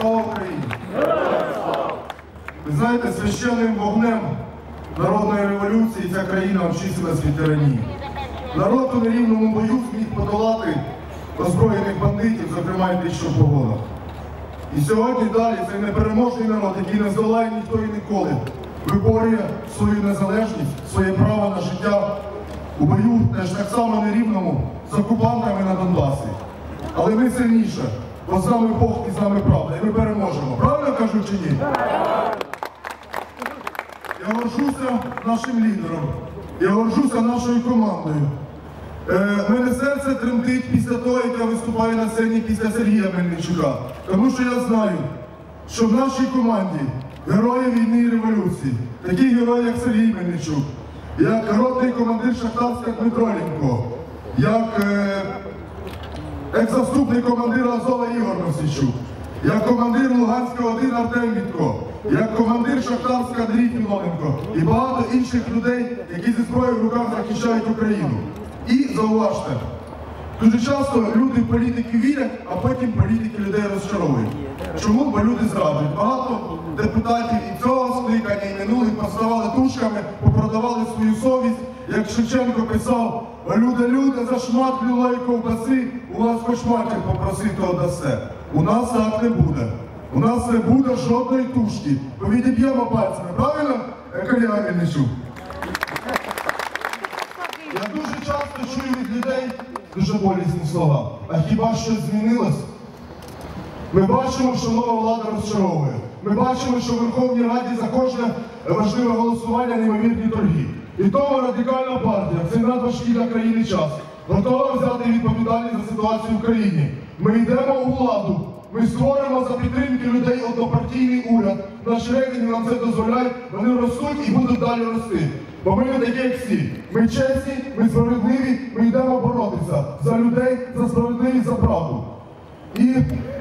Слава Україні! Ви знаєте, священним вогнем народної революції ця країна очистилась від тиранії. Народ у нерівному бою зміг подолати озброєних бандитів, зокрема і тих, що в погонах. І сьогодні далі цей непереможний народ, який не здолає ніхто і ніколи, виборює свою незалежність, своє право на життя у бою теж так само нерівному з окупантами на Донбасі. Але ми сильніше, бо з нами Бог і з нами правда, і ми переможемо. Правильно кажу чи ні? Я горжуся нашим лідером, я горжуся нашою командою. Е, мене серце тремтить після того, як я виступаю на сцені після Сергія Мельничука. Тому що я знаю, що в нашій команді герої війни і революції, такі герої, як Сергій Мельничук, як ротний командир Шахтарська Дмитро Лінько, як е, екс-заступник командира Азова Ігор Мосичук, як командир Луганська 1 Артем Вітко, як командир Шахтарська Андрій Філоненко і багато інших людей, які зі зброєю в руках захищають Україну. І зауважте, дуже часто люди в політики вірять, а потім політики людей розчаровують. Чому? Бо люди зраджують. Багато депутатів і цього скликання, і минулих поставали тушками, попродавали свою совість. Як Шевченко писав, люди, люди, за шмат люлей ковбаси, у вас хоч матір попросити дасте. У нас так не буде. У нас не буде жодної тушки. Ми відіб'ємо пальцями, правильно, Коля Мельничук? Я дуже часто чую від людей дуже болісні слова. А хіба щось змінилось? Ми бачимо, що нова влада розчаровує. Ми бачимо, що в Верховній Раді за кожне важливе голосування неймовірні торги. І тому радикальна партія в цей надважкий для країни час готова взяти відповідальність за ситуацію в країні. Ми йдемо у владу. Ми створимо за підтримки людей однопартійний уряд. Наші рейтинги нам це дозволяють, вони ростуть і будуть далі рости. Бо ми не такі, як всі. Ми чесні, ми справедливі, ми йдемо боротися за людей, за справедливість, за правду. І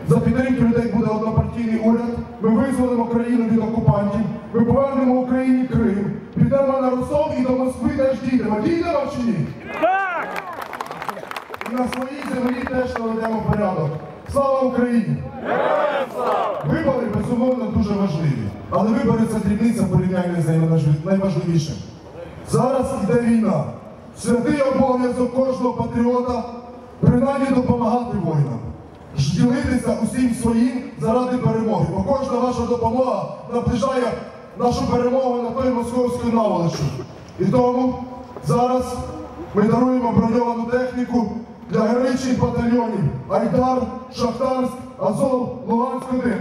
за підтримки людей буде однопартійний уряд. Ми визволимо країну від окупантів. Ми повернемо Україні Крим. Підемо на Ростов і до Москви теж дійдемо. Дійдемо чи ні? Так! І на своїй землі теж наведемо порядок. Слава Україні! Вибори, безумовно, дуже важливі. Але вибори це дрібниця порівняння з найважливішим. Зараз йде війна. Святий обов'язок кожного патріота принаймні допомагати воїнам. Ділитися усім своїм заради перемоги. Бо кожна ваша допомога наближає нашу перемогу на той московською наволочі. І тому зараз ми даруємо броньовану техніку для героїчних батальйонів Айдар, Шахтарськ, Азов, Луганськ 1